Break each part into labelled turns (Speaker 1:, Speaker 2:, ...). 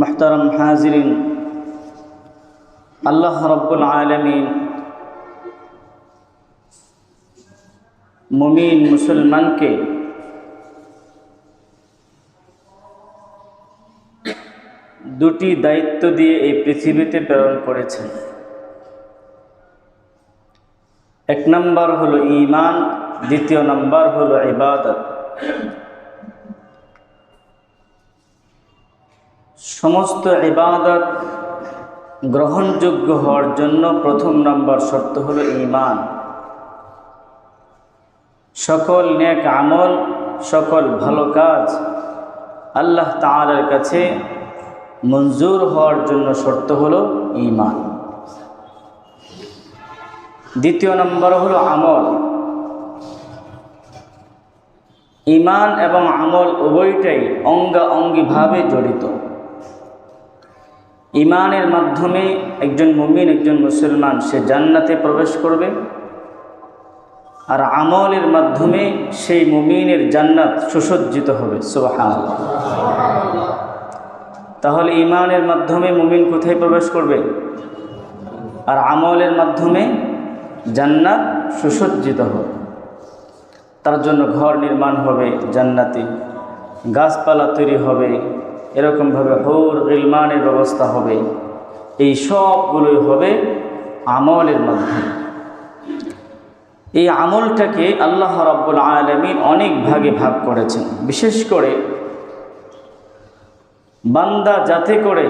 Speaker 1: মাহতারাম হাজিরিন আল্লাহ রব্বুল আলমিন মুমিন মুসলমানকে দুটি দায়িত্ব দিয়ে এই পৃথিবীতে প্রেরণ করেছেন। এক নম্বর হলো ইমান দ্বিতীয় নম্বর হলো ইবাদত। সমস্ত ইবাদত গ্রহণযোগ্য হওয়ার জন্য প্রথম নম্বর শর্ত হলো ইমান সকল নেক আমল, সকল ভালো কাজ আল্লাহ তাআলার কাছে মঞ্জুর হওয়ার জন্য শর্ত হলো ইমান দ্বিতীয় নম্বর হলো আমল। ইমান এবং আমল উভয়টাই অঙ্গা অঙ্গিভাবে জড়িত। ইমানের মাধ্যমে একজন মুমিন, একজন মুসলমান, সে জান্নাতে প্রবেশ করবে। আর আমলের মাধ্যমে সেই মুমিনের জান্নাত সুসজ্জিত হবে। সুবাহান তাহলে ইমানের মাধ্যমে মুমিন কোথায় প্রবেশ করবে? আর আমলের মাধ্যমে জান্নাত সুসজ্জিত হবে। তার জন্য ঘর নির্মাণ হবে জান্নাতি, গাছপালা তৈরি হবে এরকমভাবে হৌর, গিলমানের ব্যবস্থা হবে। এই সবগুলোই হবে আমলের মাধ্যমে। এই আমলটাকে আল্লাহ রাব্বুল আলমিন অনেক ভাগে ভাগ করেছেন। বিশেষ করে বান্দা যাতে করে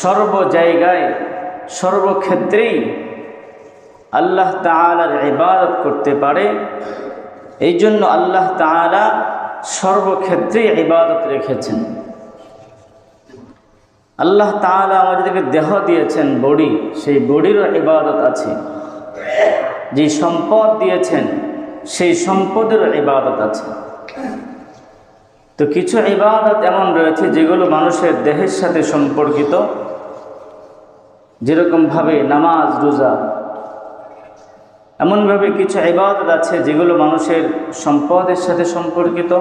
Speaker 1: সর্ব জায়গায় সর্বক্ষেত্রেই আল্লাহ তালার ইবাদত করতে পারে এই জন্য আল্লাহ তালা সর্বক্ষেত্রেই ইবাদত রেখেছেন। আল্লাহ তালা আমাদেরকে দেহ দিয়েছেন, বডি। সেই বডিরও ইবাদত আছে। যে সম্পদ দিয়েছেন, সেই সম্পদেরও ইবাদত আছে। তো কিছু ইবাদত এমন রয়েছে যেগুলো মানুষের দেহের সাথে সম্পর্কিত। যেরকমভাবে নামাজ, রোজা। এমনভাবে কিছু ইবাদত আছে যেগুলো মানুষের সম্পদের সাথে সম্পর্কিত।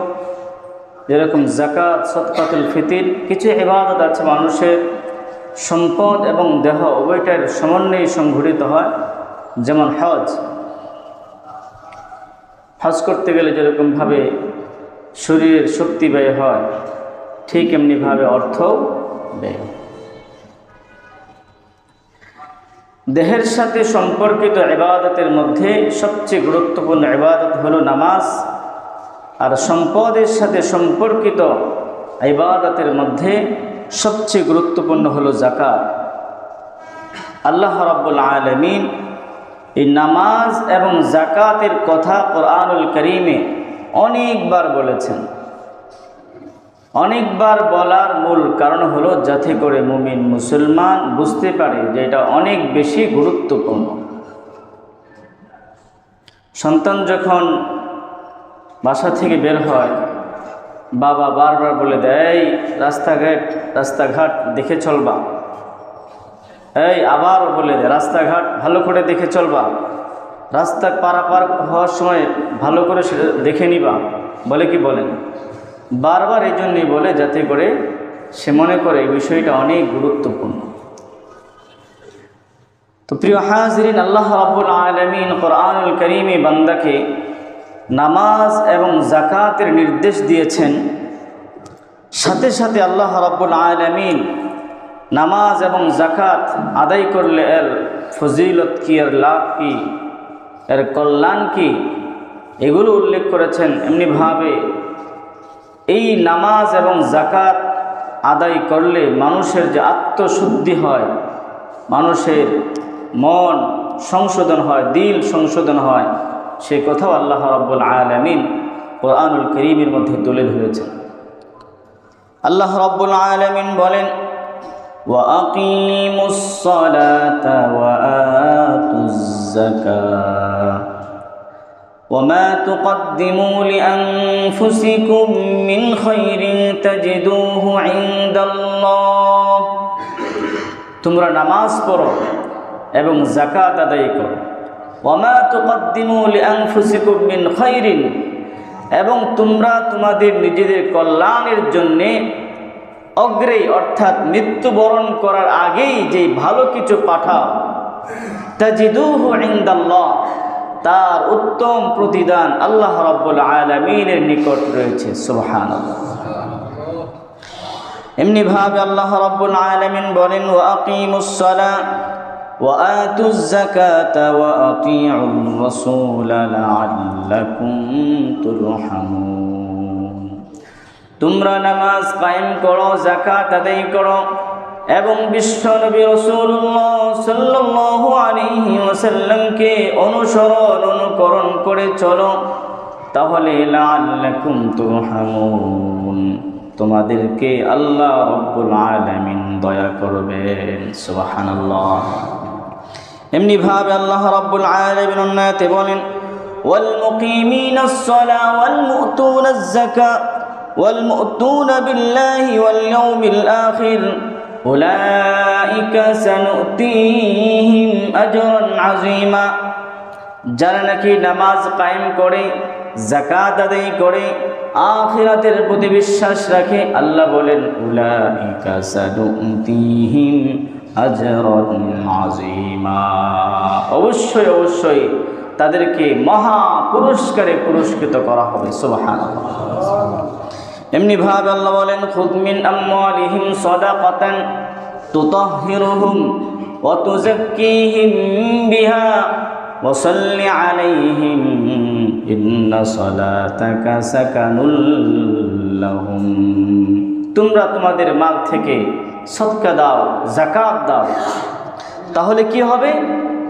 Speaker 1: যেরকম জাকাত সৎকাতুল ফিতির, কিছু ইবাদত আছে মানুষের সম্পদ এবং দেহ, উভয়টার সমন্বয়ে সংঘটিত হয়, যেমন হজ। হজ করতে গেলে যেরকমভাবে শরীরের শক্তি ব্যয় হয়, ঠিক এমনিভাবে অর্থ ব্যয়। দেহের সাথে সম্পর্কিত ইবাদতের মধ্যে সবচেয়ে গুরুত্বপূর্ণ ইবাদত হলো নামাজ। আর সম্পদের সাথে সম্পর্কিত ইবাদতের মধ্যে সবচেয়ে গুরুত্বপূর্ণ হলো জাকাত আল্লাহ রাব্বুল আলমিন এই নামাজ এবং জাকাতের কথা কোরআনুল করিমে অনেকবার বলেছেন। অনেকবার বলার মূল কারণ হলো যাতে করে মুমিন মুসলমান বুঝতে পারে যে এটা অনেক বেশি গুরুত্বপূর্ণ। সন্তান যখন বাসা থেকে বের হয়। বাবা বারবার বলে দেয় রাস্তাঘাট রাস্তাঘাট দেখে চলবা। এই, আবার বলে দেয়, রাস্তাঘাট ভালো করে দেখে চলবা। রাস্তা পারাপার হওয়ার সময় ভালো করে দেখে নিবা। বলে কি বলেন বারবার এই জন্যই বলে যাতে করে সে মনে করে এই বিষয়টা অনেক গুরুত্বপূর্ণ। তো প্রিয় হাজরিন, আল্লাহ রাব্বুল আলমিন কোরআনুল করিমে বান্দাকে নামাজ এবং জাকাতের নির্দেশ দিয়েছেন। সাথে সাথে আল্লাহ রাব্বুল আলমিন নামাজ এবং জাকাত আদায় করলে এর ফজিলত কি, এর লাভ কি, এর কল্যাণ কি, এগুলো উল্লেখ করেছেন এমনিভাবে এই নামাজ এবং জাকাত আদায় করলে মানুষের যে আত্মশুদ্ধি হয়, মানুষের মন সংশোধন হয়, দিল সংশোধন হয় সে কথাও আল্লাহ রব্বুল আলমিন কোরআনুল করিমের মধ্যে তুলে ধরেছেন আল্লাহ রব্বুল আলমিন বলেন وأقيموا الصلاة وآتوا الزكاة وما تقدموا لأنفسكم من خير تجدوه عند الله তোমরা নামাজ পড়ো এবং জাকাত আদায় করো ওমা তুকদ্দিমু লিআনফুসিকুম মিন খাইরিন। এবং তোমরা তোমাদের নিজেদের কল্যাণের জন্যে অগ্রেই অর্থাৎ মৃত্যুবরণ করার আগেই যে ভালো কিছু পাঠাও, তাজিদুহু ইনদাল্লাহ, তার উত্তম প্রতিদান আল্লাহ রাব্বুল আলামিনের নিকট রয়েছে, সুবহানাল্লাহ। এমনিভাবে আল্লাহ রাব্বুল আলামিন বলেন, ওয়া আকিমুস যাকাতা ওয়া আতিউর রাসূল লাআল্লাকুম তুরহামুন তোমরা নামাজ কায়েম করো, যাকাত আদায় করো এবং বিশ্ব নবী রাসূলুল্লাহ সাল্লাল্লাহু আলাইহি ওয়াসাল্লামকে অনুসরণ, অনুকরণ করে চলো, তাহলে লাআল্লাকুম তুরহামুন। তোমাদেরকে আল্লাহ রব্বুল আলামিন দয়া করবেন। সুবহানাল্লাহ। এমনি ভাবে আল্লাহ রব্বুল আলামিন অন্যায়তে বলেন والمقيمين الصلاة والمؤتون الزكاة والمؤتون بالله واليوم الآخر أولئك سنؤتيهم أجرا عظيما যারা নাকি নামাজ কায়েম করে জাকাত আদায় করে আখিরাতের প্রতি বিশ্বাস রাখে আল্লাহ বলেন উলাইকা সানুতিহিম আজরান আযীমা অবশ্যই অবশ্যই তাদেরকে মহা পুরস্কারে পুরস্কৃত করা হবে সুবাহান এমনি ভাবে আল্লাহ বলেন খুদমিন আম্মালিহিম সাদাকাতান তুতাহহিরুহুম ওয়া তুযাক্কিহিম বিহা ওয়া সাল্লি আলাইহিম ইন্না সালাতাকা সাকানুল লাহুম। তোমরা তোমাদের মাল থেকে সৎকা দাও জাকাত দাও। তাহলে কি হবে?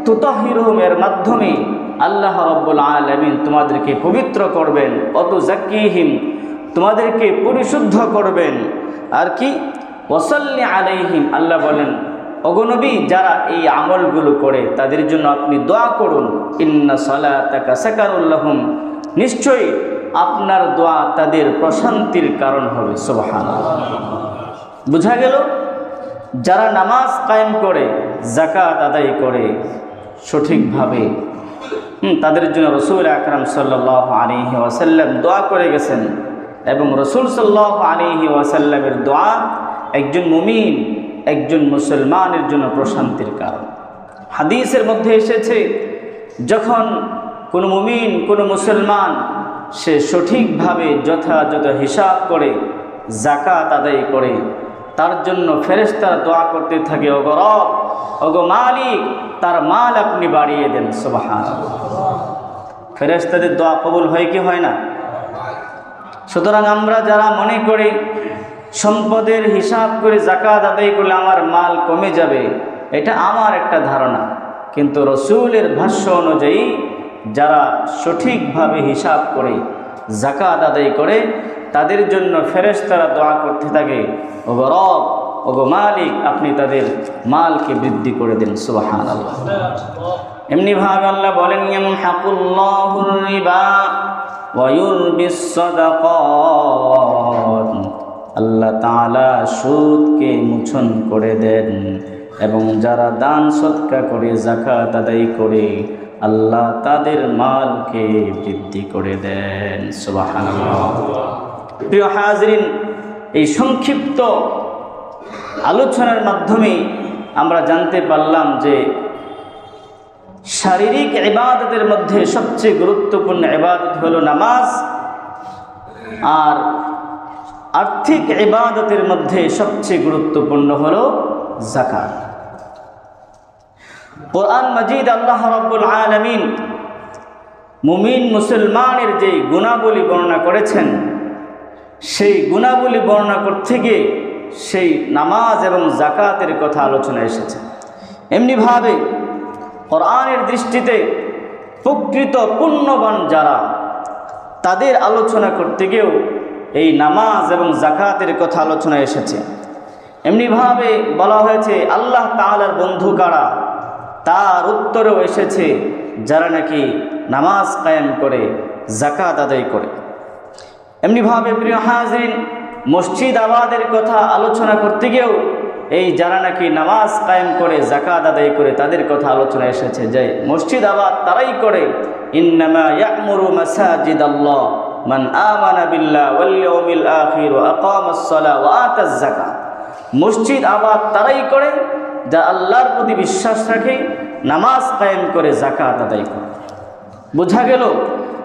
Speaker 1: তুতাহিরুমের মাধ্যমে আল্লাহ রব্বুল আলমিন তোমাদেরকে পবিত্র করবেন। অত জাকিহিম তোমাদেরকে পরিশুদ্ধ করবেন। আর কি? ওসল্লি আলাইহিম, আল্লাহ বলেন অগনবী যারা এই আমলগুলো করে, তাদের জন্য আপনি দোয়া করুন। ইন্না সালাতাকা সাকারুল্লাহম নিশ্চয়ই আপনার দোয়া তাদের প্রশান্তির কারণ হবে সুবহান বুঝা গেল? যারা নামাজ কায়েম করে জাকাত আদায় করে, সঠিকভাবে তাদের জন্য রসুল আকরাম সাল্লাহ আলিহি ওয়াসাল্লাম দোয়া করে গেছেন এবং রসুল সাল্লাহ আলিহি ওয়াসাল্লামের দোয়া একজন মুমিন, একজন মুসলমানের জন্য প্রশান্তির কারণ। হাদিসের মধ্যে এসেছে, যখন কোনো মুমিন, কোনো মুসলমান সে সঠিকভাবে যথাযথ হিসাব করে জাকাত আদায় করে। তার জন্য ফেরেস্তারা দোয়া করতে থাকে অগরব অগো মালিক, তার মাল আপনি বাড়িয়ে দেন। সুবাহান ফেরেস্তাদের দোয়া কবুল হয় কি হয় না? সুতরাং আমরা যারা মনে করি সম্পদের হিসাব করে জাকাত আদায় করলে আমার মাল কমে যাবে, এটা আমার একটা ধারণা। কিন্তু রসুলের ভাষ্য অনুযায়ী যারা সঠিকভাবে হিসাব করে জাকাত আদায় করে, তাদের জন্য ফেরেশতারা দোয়া করতে থাকে, ওগো রব, ওগো মালিক, আপনি তাদের মালকে বৃদ্ধি করে দেন। সুবাহান আল্লাহ এমনিভাবে আল্লাহ বলেন সাদাকাত। আল্লাহ তাআলা সুদকে মুছন করে দেন এবং যারা দান সৎকা করে জাকাত আদায় করে আল্লাহ তাদের মালকে বৃদ্ধি করে দেন। সুবহানাল্লাহ। প্রিয় হাজরিন, এই সংক্ষিপ্ত আলোচনার মাধ্যমে আমরা জানতে পারলাম যে শারীরিক এবাদতের মধ্যে সবচেয়ে গুরুত্বপূর্ণ ইবাদত হলো নামাজ, আর আর্থিক এবাদতের মধ্যে সবচেয়ে গুরুত্বপূর্ণ হলো জাকাত কোরআন মজিদ আল্লাহ রাব্বুল আলামিন মুমিন মুসলমানের যে গুণাবলী বর্ণনা করেছেন, সেই গুণাবলী বর্ণনা করতে গিয়ে সেই নামাজ এবং জাকাতের কথা আলোচনা এসেছে। এমনিভাবে কোরআনের দৃষ্টিতে প্রকৃত পুণ্যবান যারা, তাদের আলোচনা করতে গিয়েও এই নামাজ এবং জাকাতের কথা আলোচনা এসেছে। এমনিভাবে বলা হয়েছে, আল্লাহ তাআলার বন্ধু কারা? তার উত্তরেও এসেছে, যারা নাকি নামাজ কায়েম করে জাকাত আদায় করে। এমনিভাবে প্রিয় হাজরিন, মসজিদ আবাদের কথা আলোচনা করতে গিয়েও, এই যারা নাকি নামাজ কায়েম করে জাকাত আদায় করে, তাদের কথা আলোচনা এসেছে যে, মসজিদ আবাদ তারাই করে আল্লাহ মান মসজিদ আবাদ তারাই করে যা আল্লাহর প্রতি বিশ্বাস রাখে, নামাজ কায়েম করে জাকাত আদায় করে। বোঝা গেল,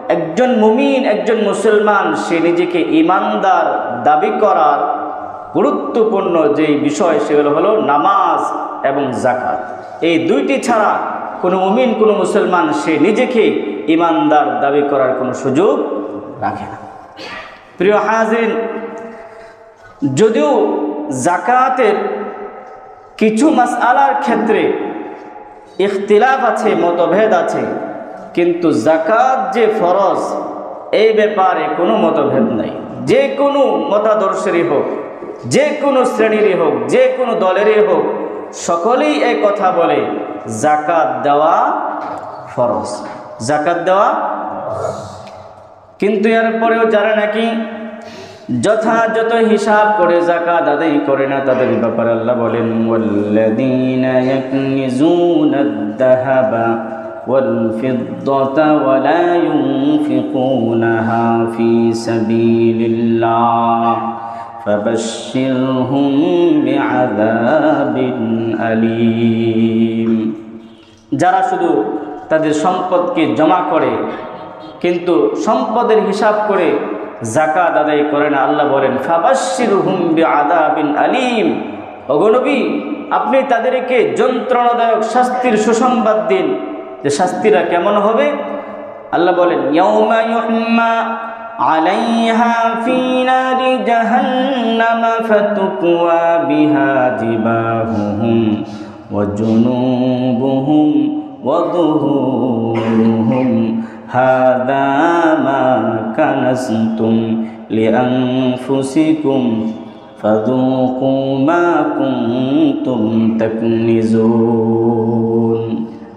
Speaker 1: একজন মুমিন, একজন মুসলমান, সে নিজেকে ইমানদার দাবি করার গুরুত্বপূর্ণ যেই বিষয় সেগুলো হলো নামাজ এবং জাকাত এই দুইটি ছাড়া কোনো মুমিন, কোনো মুসলমান, সে নিজেকে ইমানদার দাবি করার কোনো সুযোগ রাখে না। প্রিয় হাজির যদিও জাকাতের কিছু মাসআলার ক্ষেত্রে ইখতিলাফ আছে, মতভেদ আছে, কিন্তু জাকাত যে ফরজ, এই ব্যাপারে কোনো মতভেদ নাই। যে কোনো মতাদর্শেরই হোক, যে কোনো শ্রেণীরই হোক, যে কোনো দলেরই হোক, সকলেই এই কথা বলে জাকাত দেওয়া ফরজ। জাকাত দেওয়া? কিন্তু এরপরেও যারা নাকি যথাযথ হিসাব করে জাকাত আদায় করে না তাদের ব্যাপারে আল্লাহ বলেন ওয়াল্লাযীনা ইয়াকনিজুনা আদ-দাহাবা والفضة ولا ينفقونها في سبيل الله فبشرهم بعذاب أليم যারা শুধু তাদের সম্পদকে জমা করে কিন্তু সম্পদের হিসাব করে জাকাত আদায় করে না। আল্লাহ বলেন হুম্বি আদাবিন আলিম। অগনবী আপনি তাদেরকে যন্ত্রণাদায়ক শাস্তির সুসংবাদ দিন। যে শাস্তিরা কেমন হবে? আল্লাহ বলেন হাদা কানাসতুম লিআনফুসিকুম ফাযুকু মা কুনতুম তাকনিজুন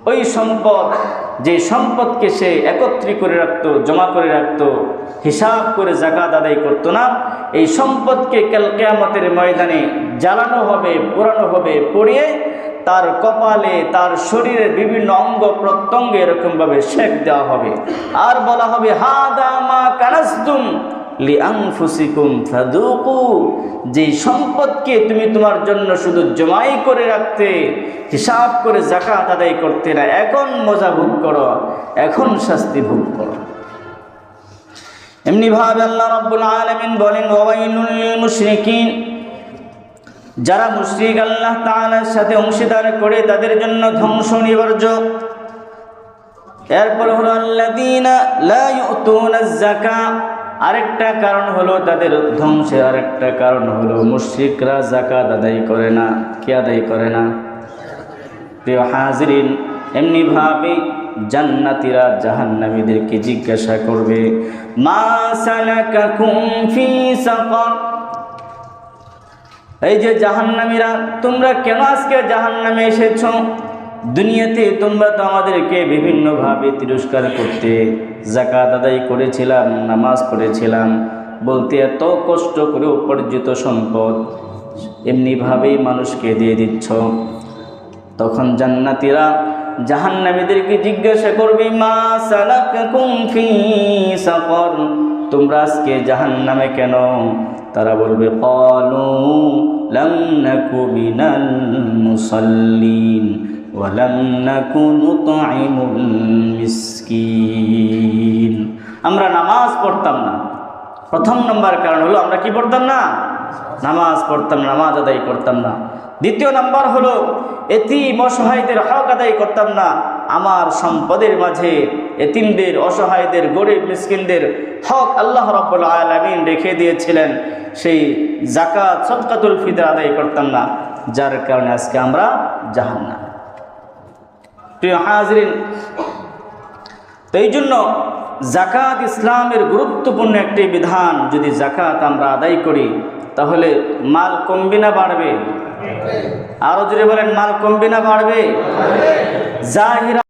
Speaker 1: ওই সম্পদ, যে সম্পদকে সে একত্রী করে রাখত, জমা করে রাখত, হিসাব করে জাকাত আদায় করত না, এই সম্পদকে কাল কেয়ামতের ময়দানে জ্বালানো হবে, পোড়ানো হবে, পড়িয়ে তার কপালে, তার শরীরের বিভিন্ন অঙ্গ প্রত্যঙ্গে এরকমভাবে শেক দেওয়া হবে। আর বলা হবে হা দামা কানাস্তুম লিআনফুসিকুম ফাদুকু যে সম্পদকে তুমি তোমার জন্য শুধু জমাই করে রাখতে, হিসাব করে জাকাত আদায় করতে না, এখন মজা ভোগ করো, এখন শাস্তি ভোগ করো। এমনি ভাবে আল্লাহ রাব্বুল আলামিন বলেন যারা মুশরিক আল্লাহ তাআলার সাথে অংশীদার করে তাদের জন্য ধ্বংস নিবার্য এরপর হলো ইউতুনা আরেকটা কারণ হলো তাদের ধ্বংসের আরেকটা কারণ হলো মুশ্রিকরা জাকাত আদায় করে না। কে আদায় করে না? প্রিয় হাজরিন, এমনিভাবে জান্নাতিরা জাহান্নামীদেরকে জিজ্ঞাসা করবে, মা সালাকাকুম ফি সাকার? এই যে জাহান্নামীরা, তোমরা কেন আজকে জাহান্নামে এসেছ? দুনিয়াতে তোমরা তো আমাদেরকে বিভিন্নভাবে তিরস্কার করতে জাকাত আদায় করেছিলাম, নামাজ পড়েছিলাম, বলতে এত কষ্ট করে উপার্জিত সম্পদ এমনিভাবেই মানুষকে দিয়ে দিচ্ছ। তখন জান্নাতিরা জাহান্নামীদেরকে জিজ্ঞাসা করবে, মা সালাকাকুম ফি সাকর? তোমরা আজকে জাহান্নামে কেন? তারা বলবে ক্বালু লাম আমরা নামাজ পড়তাম না। প্রথম নম্বর কারণ হলো, আমরা কি পড়তাম না? নামাজ পড়তাম নামাজ আদায় করতাম না। দ্বিতীয় নাম্বার হলো, এতিম অসহায়দের হক আদায় করতাম না। আমার সম্পদের মাঝে এতিমদের, অসহায়দের, গরিব মিসকিনদের হক আল্লাহ রব্বুল আলমিন রেখে দিয়েছিলেন। সেই জাকাত সদকাতুল ফিতর আদায় করতাম না, যার কারণে আজকে আমরা জাহান না প্রিয় হাজরিন, তো এই জন্য জাকাত ইসলামের গুরুত্বপূর্ণ একটি বিধান, যদি জাকাত আমরা আদায় করি, তাহলে মাল কমবে না বাড়বে। আরও যদি বলেন, মাল কমবে না বাড়বে। জাহিরা